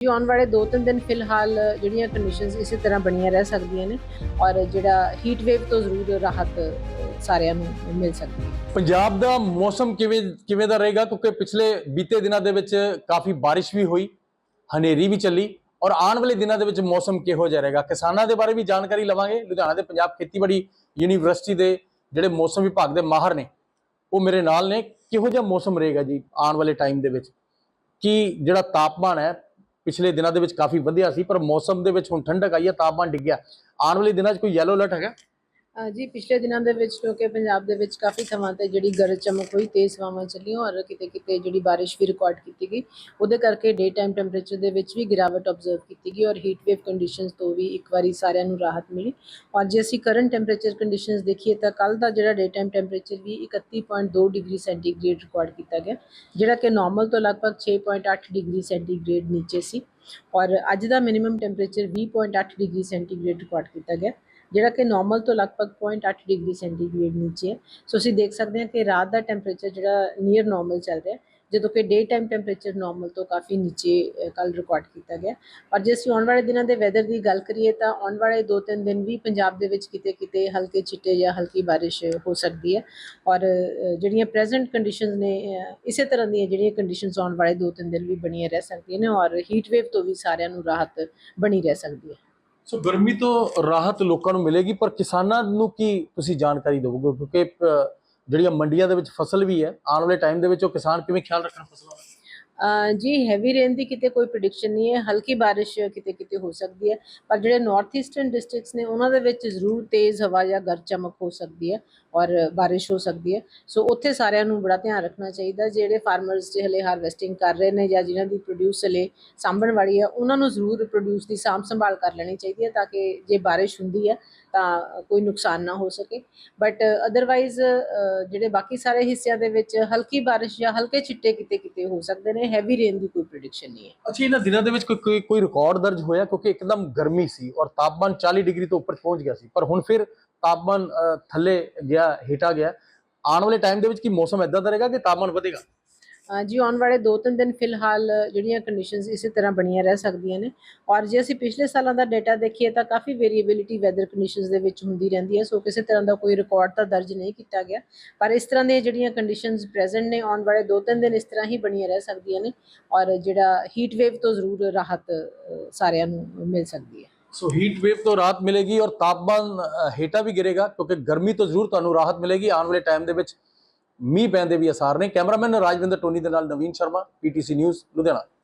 ਜੀ, ਆਉਣ ਵਾਲੇ 2-3 ਦਿਨ ਫਿਲਹਾਲ ਜਿਹੜੀਆਂ ਕੰਡੀਸ਼ਨਸ ਇਸੇ ਤਰ੍ਹਾਂ ਬਣੀਆਂ ਰਹਿ ਸਕਦੀਆਂ ਨੇ ਔਰ ਜਿਹੜਾ ਹੀਟ ਵੇਵ ਤੋਂ ਜ਼ਰੂਰ ਰਾਹਤ ਸਾਰਿਆਂ ਨੂੰ ਮਿਲ ਸਕਦੀ ਹੈ। ਪੰਜਾਬ ਦਾ ਮੌਸਮ ਕਿਵੇਂ ਕਿਵੇਂ ਦਾ ਰਹੇਗਾ? ਕਿਉਂਕਿ ਪਿਛਲੇ ਬੀਤੇ ਦਿਨਾਂ ਦੇ ਵਿੱਚ ਕਾਫੀ ਬਾਰਿਸ਼ ਵੀ ਹੋਈ, ਹਨੇਰੀ ਵੀ ਚੱਲੀ ਔਰ ਆਉਣ ਵਾਲੇ ਦਿਨਾਂ ਦੇ ਵਿੱਚ ਮੌਸਮ ਕਿਹੋ ਜਿਹਾ ਰਹੇਗਾ? ਕਿਸਾਨਾਂ ਦੇ ਬਾਰੇ ਵੀ ਜਾਣਕਾਰੀ ਲਵਾਂਗੇ। ਲੁਧਿਆਣਾ ਦੇ ਪੰਜਾਬ ਖੇਤੀਬਾੜੀ ਯੂਨੀਵਰਸਿਟੀ ਦੇ ਜਿਹੜੇ ਮੌਸਮ ਵਿਭਾਗ ਦੇ ਮਾਹਰ ਨੇ, ਉਹ ਮੇਰੇ ਨਾਲ ਨੇ। ਕਿਹੋ ਜਿਹਾ ਮੌਸਮ ਰਹੇਗਾ ਜੀ ਆਉਣ ਵਾਲੇ ਟਾਈਮ ਦੇ ਵਿੱਚ? ਕੀ ਜਿਹੜਾ ਤਾਪਮਾਨ ਹੈ ਪਿਛਲੇ ਦਿਨਾਂ ਦੇ ਵਿੱਚ ਕਾਫੀ ਵਧਿਆ ਸੀ, ਪਰ ਮੌਸਮ ਦੇ ਵਿੱਚ ਹੁਣ ਠੰਡਕ ਆਈ ਹੈ, ਤਾਪਮਾਨ ਡਿੱਗਿਆ ਆਉਣ ਵਾਲੇ ਦਿਨਾਂ 'ਚ ਕੋਈ ਯੈਲੋ ਅਲਰਟ ਹੈਗਾ? ਜੀ, ਪਿਛਲੇ ਦਿਨਾਂ ਦੇ ਵਿੱਚ ਕਿਉਂਕਿ ਪੰਜਾਬ ਦੇ ਵਿੱਚ ਕਾਫੀ ਥਾਵਾਂ ਤੇ ਜਿਹੜੀ ਗਰਜ ਚਮਕ ਹੋਈ, ਤੇਜ਼ ਹਵਾਵਾਂ ਚੱਲੀਆਂ ਔਰ ਕਿਤੇ ਕਿਤੇ ਜਿਹੜੀ ਬਾਰਿਸ਼ ਵੀ ਰਿਕਾਰਡ ਕੀਤੀ ਗਈ। ਉਹਦੇ ਕਰਕੇ ਡੇ ਟਾਈਮ ਟੈਂਪਰੇਚਰ ਦੇ ਵਿੱਚ ਵੀ ਗਿਰਾਵਟ ਆਬਜ਼ਰਵ ਕੀਤੀ ਗਈ ਔਰ ਹੀਟ ਵੇਵ ਕੰਡੀਸ਼ਨਸ ਤੋਂ ਵੀ ਇੱਕ ਵਾਰੀ ਸਾਰਿਆਂ ਨੂੰ ਰਾਹਤ ਮਿਲੀ। ਔਰ ਜੇ ਅਸੀਂ ਕਰੰਟ ਟੈਂਪਰੇਚਰ ਕੰਡੀਸ਼ਨਸ ਦੇਖੀਏ ਤਾਂ ਕੱਲ ਦਾ ਜਿਹੜਾ ਡੇ ਟਾਈਮ ਟੈਂਪਰੇਚਰ ਵੀ 31.2 ਡਿਗਰੀ ਸੈਂਟੀਗ੍ਰੇਡ ਰਿਕਾਰਡ ਕੀਤਾ ਗਿਆ, ਜਿਹੜਾ ਕਿ ਨਾਰਮਲ ਤੋਂ ਲਗਭਗ 6.8 ਡਿਗਰੀ ਸੈਂਟੀਗ੍ਰੇਡ ਨੀਚੇ ਸੀ। ਔਰ ਅੱਜ ਦਾ minimum temperature 20.8 degree centigrade record ਕੀਤਾ ਗਿਆ। ਜਿਹੜਾ ਕਿ ਨਾਰਮਲ ਤੋਂ ਲਗਭਗ 0.8 ਡਿਗਰੀ ਸੈਂਟੀਗ੍ਰੇਡ ਨੀਚੇ ਹੈ। ਸੋ ਅਸੀਂ ਦੇਖ ਸਕਦੇ ਹਾਂ ਕਿ ਰਾਤ ਦਾ ਟੈਂਪਰੇਚਰ ਜਿਹੜਾ ਨੀਅਰ ਨਾਰਮਲ ਚੱਲ ਰਿਹਾ ਜਦੋਂ ਕਿ ਡੇ ਟਾਈਮ ਟੈਂਪਰੇਚਰ ਨਾਰਮਲ ਤੋਂ ਕਾਫੀ ਨੀਚੇ ਕੱਲ ਰਿਕਾਰਡ ਕੀਤਾ ਗਿਆ ਔਰ ਜੇ ਅਸੀਂ ਆਉਣ ਵਾਲੇ ਦਿਨਾਂ ਦੇ ਵੈਦਰ ਦੀ ਗੱਲ ਕਰੀਏ ਤਾਂ ਆਉਣ ਵਾਲੇ 2-3 ਦਿਨ ਵੀ ਪੰਜਾਬ ਦੇ ਵਿੱਚ ਕਿਤੇ ਕਿਤੇ ਹਲਕੇ ਛਿੱਟੇ ਜਾਂ ਹਲਕੀ ਬਾਰਿਸ਼ ਹੋ ਸਕਦੀ ਹੈ। ਔਰ ਜਿਹੜੀਆਂ ਪ੍ਰੈਜ਼ੈਂਟ ਕੰਡੀਸ਼ਨਸ ਨੇ ਇਸੇ ਤਰ੍ਹਾਂ ਦੀਆਂ ਜਿਹੜੀਆਂ ਕੰਡੀਸ਼ਨਸ ਆਉਣ ਵਾਲੇ 2-3 ਦਿਨ ਵੀ ਬਣੀਆਂ ਰਹਿ ਸਕਦੀਆਂ ਨੇ ਔਰ ਹੀਟ ਵੇਵ ਤੋਂ ਵੀ ਸਾਰਿਆਂ ਨੂੰ ਰਾਹਤ ਬਣੀ ਰਹਿ ਸਕਦੀ ਹੈ। ਸੋ ਗਰਮੀ ਤੋਂ ਰਾਹਤ ਲੋਕਾਂ ਨੂੰ ਮਿਲੇਗੀ, ਪਰ ਕਿਸਾਨਾਂ ਨੂੰ ਕੀ ਤੁਸੀਂ ਜਾਣਕਾਰੀ ਦਿਓਗੇ ਕਿਉਂਕਿ ਜਿਹੜੀਆਂ ਮੰਡੀਆਂ ਦੇ ਵਿੱਚ ਫਸਲ ਵੀ ਹੈ, ਆਉਣ ਵਾਲੇ ਟਾਈਮ ਦੇ ਵਿੱਚ ਉਹ ਕਿਸਾਨ ਕਿਵੇਂ ਖਿਆਲ ਰੱਖਣ ਫਸਲਾਂ ਦਾ? ਜੀ ਹੈਵੀ ਰੇਨ ਦੀ ਕਿਤੇ ਕੋਈ ਪ੍ਰੈਡਿਕਸ਼ਨ ਨਹੀਂ ਹੈ, ਹਲਕੀ ਬਾਰਿਸ਼ ਕਿਤੇ ਕਿਤੇ ਹੋ ਸਕਦੀ ਹੈ, ਪਰ ਜਿਹੜੇ ਨਾਰਥ ਈਸਟਰਨ ਡਿਸਟ੍ਰਿਕਟਸ ਨੇ, ਉਹਨਾਂ ਦੇ ਵਿੱਚ ਜ਼ਰੂਰ ਤੇਜ਼ ਹਵਾ ਜਾਂ ਗਰਜ ਚਮਕ ਹੋ ਸਕਦੀ ਹੈ ਔਰ ਬਾਰਿਸ਼ ਹੋ ਸਕਦੀ ਹੈ। ਸੋ ਉੱਥੇ ਸਾਰਿਆਂ ਨੂੰ ਬੜਾ ਧਿਆਨ ਰੱਖਣਾ ਚਾਹੀਦਾ, ਜਿਹੜੇ ਫਾਰਮਰਸ ਜੇ ਹਲੇ ਹਾਰਵੈਸਟਿੰਗ ਕਰ ਰਹੇ ਨੇ ਜਾਂ ਜਿਨ੍ਹਾਂ ਦੀ ਪ੍ਰੋਡਿਊਸ ਹਲੇ ਸਾਂਭਣ ਵਾਲੀ ਹੈ, ਉਹਨਾਂ ਨੂੰ ਜ਼ਰੂਰ ਪ੍ਰੋਡਿਊਸ ਦੀ ਸਾਂਭ ਸੰਭਾਲ ਕਰ ਲੈਣੀ ਚਾਹੀਦੀ ਹੈ ਤਾਂ ਕਿ ਜੇ ਬਾਰਿਸ਼ ਹੁੰਦੀ ਹੈ ਤਾਂ ਕੋਈ ਨੁਕਸਾਨ ਨਾ ਹੋ ਸਕੇ। ਬਟ ਅਦਰਵਾਈਜ਼ ਜਿਹੜੇ ਬਾਕੀ ਸਾਰੇ ਹਿੱਸਿਆਂ ਦੇ ਵਿੱਚ ਹਲਕੀ ਬਾਰਿਸ਼ ਜਾਂ ਹਲਕੇ ਛਿੱਟੇ ਕਿਤੇ ਕਿਤੇ ਹੋ ਸਕਦੇ ਨੇ ਹੈਵੀ ਰੇਨ ਦੀ ਕੋਈ ਪ੍ਰੈਡਿਕਸ਼ਨ ਨਹੀਂ ਹੈ। ਅੱਛਾ, ਇਹਨਾਂ ਦਿਨਾਂ ਦੇ ਵਿੱਚ ਕੋਈ ਕੋਈ ਰਿਕਾਰਡ ਦਰਜ ਹੋਇਆ? ਕਿਉਂਕਿ ਇੱਕਦਮ ਗਰਮੀ ਸੀ ਔਰ ਤਾਪਮਾਨ 40 ਡਿਗਰੀ ਤੋਂ ਉੱਪਰ ਪਹੁੰਚ ਗਿਆ ਸੀ। ਪਰ ਹੁਣ ਫਿਰ ਤਾਪਮਾਨ ਥੱਲੇ ਗਿਆ, ਹੇਠਾ ਗਿਆ। ਆਉਣ ਵਾਲੇ ਟਾਈਮ ਦੇ ਵਿੱਚ ਕੀ ਮੌਸਮ ਇਦਾਂ ਦਾ ਰਹੇਗਾ ਕਿ ਤਾਪਮਾਨ ਵਧੇਗਾ? ਜੀ ਆਉਣ ਵਾਲੇ 2-3 ਦਿਨ ਫਿਲਹਾਲ ਜਿਹੜੀਆਂ ਕੰਡੀਸ਼ਨਸ ਇਸੇ ਤਰ੍ਹਾਂ ਬਣੀਆਂ ਰਹਿ ਸਕਦੀਆਂ ਨੇ। ਔਰ ਜੇ ਅਸੀਂ ਪਿਛਲੇ ਸਾਲਾਂ ਦਾ ਡਾਟਾ ਦੇਖੀਏ ਤਾਂ ਕਾਫੀ ਵੇਰੀਏਬਿਲਿਟੀ ਵੈਦਰ ਕੰਡੀਸ਼ਨਸ ਦੇ ਵਿੱਚ ਹੁੰਦੀ ਰਹਿੰਦੀ ਹੈ। ਸੋ ਕਿਸੇ ਤਰ੍ਹਾਂ ਦਾ ਕੋਈ ਰਿਕਾਰਡ ਤਾਂ ਦਰਜ ਨਹੀਂ ਕੀਤਾ ਗਿਆ। ਪਰ ਇਸ ਤਰ੍ਹਾਂ ਦੀਆਂ ਜਿਹੜੀਆਂ ਕੰਡੀਸ਼ਨਸ ਪ੍ਰੈਜ਼ੈਂਟ ਨੇ ਆਉਣ ਵਾਲੇ 2-3 ਦਿਨ ਇਸ ਤਰ੍ਹਾਂ ਹੀ ਬਣੀਆਂ ਰਹਿ ਸਕਦੀਆਂ ਨੇ। ਔਰ ਜਿਹੜਾ ਹੀਟ ਵੇਵ ਤੋਂ ਜ਼ਰੂਰ ਰਾਹਤ ਸਾਰਿਆਂ ਨੂੰ ਮਿਲ ਸਕਦੀ ਹੈ। ਸੋ ਹੀਟ ਵੇਵ ਤੋਂ ਰਾਹਤ ਮਿਲੇਗੀ ਔਰ ਤਾਪਮਾਨ ਅ, ਹੇਠਾਂ ਵੀ ਗਿਰੇਗਾ ਕਿਉਂਕਿ ਗਰਮੀ ਤੋਂ ਜ਼ਰੂਰ ਤੁਹਾਨੂੰ ਰਾਹਤ ਮਿਲੇਗੀ। ਆਉਣ ਵਾਲੇ ਟਾਈਮ ਦੇ ਵਿੱਚ ਮੀਂਹ ਪੈਣ ਦੇ ਵੀ ਅਸਾਰ ਨੇ। ਕੈਮਰਾਮੈਨ ਰਾਜਵਿੰਦਰ ਟੋਨੀ ਦੇ ਨਾਲ ਨਵੀਨ ਸ਼ਰਮਾ, ਪੀਟੀਸੀ ਨਿਊਜ਼, ਲੁਧਿਆਣਾ।